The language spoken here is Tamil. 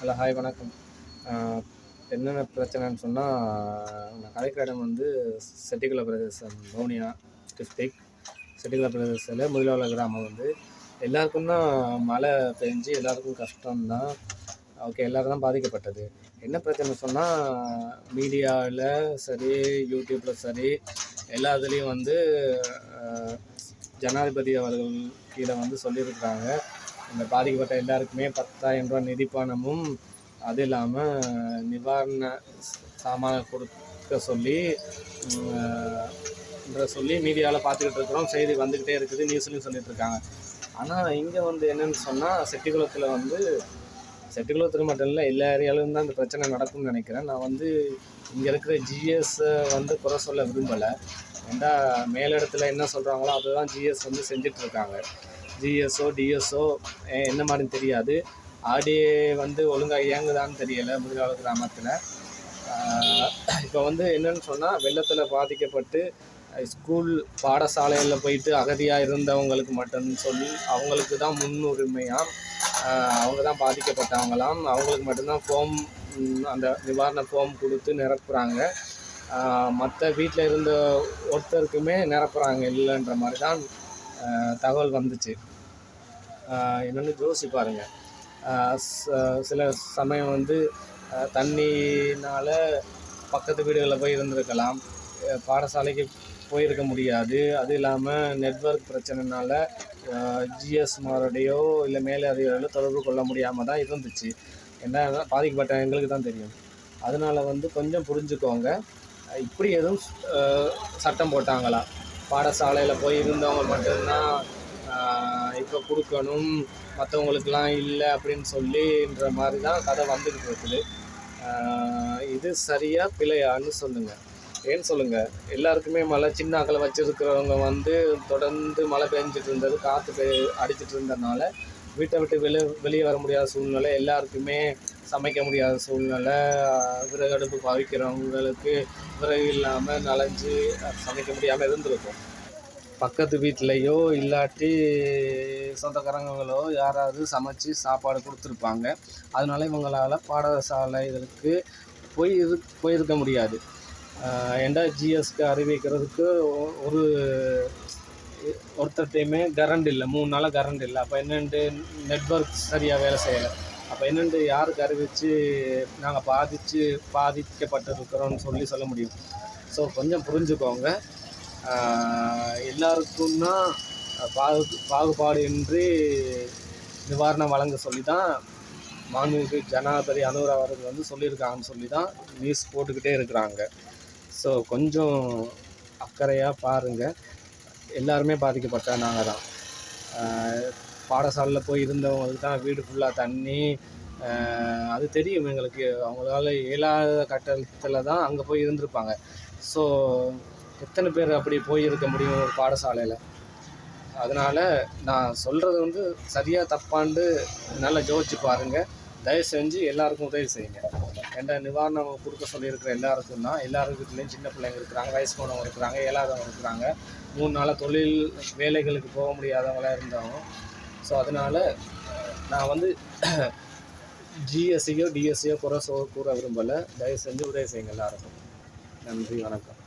ஹலோ ஹாய் வணக்கம். என்னென்ன பிரச்சனைன்னு சொன்னால் நான் கலைக்கிற இடம் வந்து செட்டிக்குள பிரதேசம் வவுனியா டிஸ்ட்ரிக் செட்டிக்குள பிரதேசத்தில் முதலாள கிராமம் வந்து. எல்லாருக்கும் தான் மழை பெஞ்சு எல்லாருக்கும் கஷ்டம்தான். ஓகே எல்லோரும் தான் பாதிக்கப்பட்டது. என்ன பிரச்சனை சொன்னால் மீடியாவில் சரி யூடியூப்பில் சரி எல்லா இதுலேயும் வந்து ஜனாதிபதி அவர்கள் கீழே வந்து சொல்லியிருக்கிறாங்க. இந்த பாதிக்கப்பட்ட எல்லாருக்குமே பத்தாயிரம் ரூபா நிதி பணமும் அது இல்லாமல் நிவாரண சாமான கொடுக்க சொல்லி சொல்லி மீடியாவில் பார்த்துக்கிட்டு இருக்கிறோம். செய்தி வந்துக்கிட்டே இருக்குது. நியூஸ்லையும் சொல்லிட்டு இருக்காங்க. ஆனால் இங்கே வந்து என்னென்னு சொன்னால் செட்டிக்குளத்தில் வந்து செட்டிக்குளத்தில் மட்டும் இல்லை எல்லா ஏரியாவிலும் தான் இந்த பிரச்சனை நடக்கும்னு நினைக்கிறேன். நான் வந்து இங்கே இருக்கிற ஜிஎஸ்ஸை வந்து குறை சொல்ல விரும்பலை. ஏன்டா மேலிடத்தில் என்ன சொல்கிறாங்களோ அதுதான் ஜிஎஸ் வந்து செஞ்சிட்ருக்காங்க ஜிஎஸ்ஓ டிஎஸ்ஓ என்ன மாதிரின்னு தெரியாது. ஆடியே வந்து ஒழுங்காக இயங்குதான்னு தெரியலை முதுகால கிராமத்தில். இப்போ வந்து என்னென்னு சொன்னால் வெள்ளத்தில் பாதிக்கப்பட்டு ஸ்கூல் பாடசாலையில் போயிட்டு அகதியாக இருந்தவங்களுக்கு மட்டும்னு சொல்லி அவங்களுக்கு தான் முன்னுரிமையாக அவங்க தான் பாதிக்கப்பட்டவங்களாம். அவங்களுக்கு மட்டும்தான் ஃபோம் அந்த நிவாரண ஃபோம் கொடுத்து நிரப்புகிறாங்க மற்ற வீட்டில் இருந்த ஒருத்தருக்குமே நிரப்புகிறாங்க இல்லைன்ற மாதிரி தான் தகவல் வந்துச்சு. என்னென்னு யோசிச்சு பாருங்கள் சில சமயம் வந்து தண்ணினால் பக்கத்து வீடுகளில் போய் இருந்திருக்கலாம். பாடசாலைக்கு போயிருக்க முடியாது. அது இல்லாமல் நெட்ஒர்க் பிரச்சனைனால ஜிஎஸ்மாரோடையோ இல்லை மேலே அதிகாரிகளோ தொடர்பு கொள்ள முடியாமல் தான் இருந்துச்சு. என்ன பாதிக்கப்பட்ட எங்களுக்கு தான் தெரியும். அதனால் வந்து கொஞ்சம் புரிஞ்சுக்கோங்க. இப்படி எதுவும் சட்டம் போட்டாங்களா? பாடசாலையில் போய் இருந்தவங்க மட்டும்தான் இப்போ கொடுக்கணும் மற்றவங்களுக்குலாம் இல்லை அப்படின்னு சொல்லின்ற மாதிரி தான் கதை வந்துக்கிட்டு இருக்குது. இது சரியாக பிழையான்னு சொல்லுங்கள் ஏன்னு சொல்லுங்கள் எல்லாருக்குமே மழை சின்ன ஆக்களை வச்சுருக்கிறவங்க வந்து தொடர்ந்து மழை பெஞ்சிட்டு இருந்தது காற்று பெ அடிச்சிட்டு இருந்ததுனால வீட்டை விட்டு வெளியே வெளியே வர முடியாத சூழ்நிலை எல்லாருக்குமே சமைக்க முடியாத சூழ்நிலை விறகு அடுப்பு பாவிக்கிறவங்களுக்கு விறகு இல்லாமல் நனைஞ்சு சமைக்க முடியாமல் இருந்திருக்கும். பக்கத்து வீட்லேயோ இல்லாட்டி சொந்தக்காரங்களோ யாராவது சமைச்சு சாப்பாடு கொடுத்துருப்பாங்க. அதனால இவங்களால் பாடசாலைகளுக்கு போய் இரு போயிருக்க முடியாது. ஏண்டா ஜிஎஸ்க்கு அறிவிக்கிறதுக்கு ஒரு ஒருத்தர்கிட்டையுமே கரண்ட் இல்லை. மூணு நாளாக கரண்ட் இல்லை. அப்போ என்னென்று நெட்ஒர்க் சரியாக வேலை செய்யலை. அப்போ என்னென்று யாருக்கு அறிவித்து நாங்கள் பாதித்து பாதிக்கப்பட்டிருக்கிறோம்னு சொல்லி சொல்ல முடியும். ஸோ கொஞ்சம் புரிஞ்சுக்கோங்க. எல்லாருக்கும்னா பாகு பாகுபாடு இன்றி நிவாரணம் வழங்க சொல்லி தான் மாண்புமிகு ஜனாதிபதி அனுர் அவர்கள் வந்து சொல்லியிருக்காங்கன்னு சொல்லி தான் நியூஸ் போட்டுக்கிட்டே இருக்கிறாங்க. ஸோ கொஞ்சம் அக்கறையாக பாருங்கள் எல்லாருமே பாதிக்கப்பட்ட நாங்கள் தான் பாடசாலையில் போய் இருந்தவங்களுக்கு தான் வீடு ஃபுல்லாக தண்ணி அது தெரியும் எங்களுக்கு. அவங்களால இயலாத கட்டத்தில் தான் அங்கே போய் இருந்திருப்பாங்க. ஸோ எத்தனை பேர் அப்படி போயிருக்க முடியும் ஒரு பாடசாலையில்? அதனால் நான் சொல்கிறது வந்து சரியாக தப்பாண்டு நல்லா ஜோதிச்சு பாருங்கள் தயவு செஞ்சு எல்லாருக்கும் உதவி செய்யுங்க. எந்த நிவாரணம் கொடுக்க சொல்லியிருக்கிற எல்லாருக்கும் தான். எல்லாரும் வீட்லேயும் சின்ன பிள்ளைங்க இருக்கிறாங்க வயசு போனவங்க இருக்கிறாங்க இயலாதவங்க இருக்கிறாங்க. மூணு நாளாக தொழில் வேலைகளுக்கு போக முடியாதவங்களாக இருந்தவங்க ஸோ அதனால் நான் வந்து ஜிஎஸ்சியோ டிஎஸ்சியோ குறை சோ கூற விரும்பலை. தயவு செஞ்சு உதவி செய்யுங்க எல்லாருக்கும். நன்றி வணக்கம்.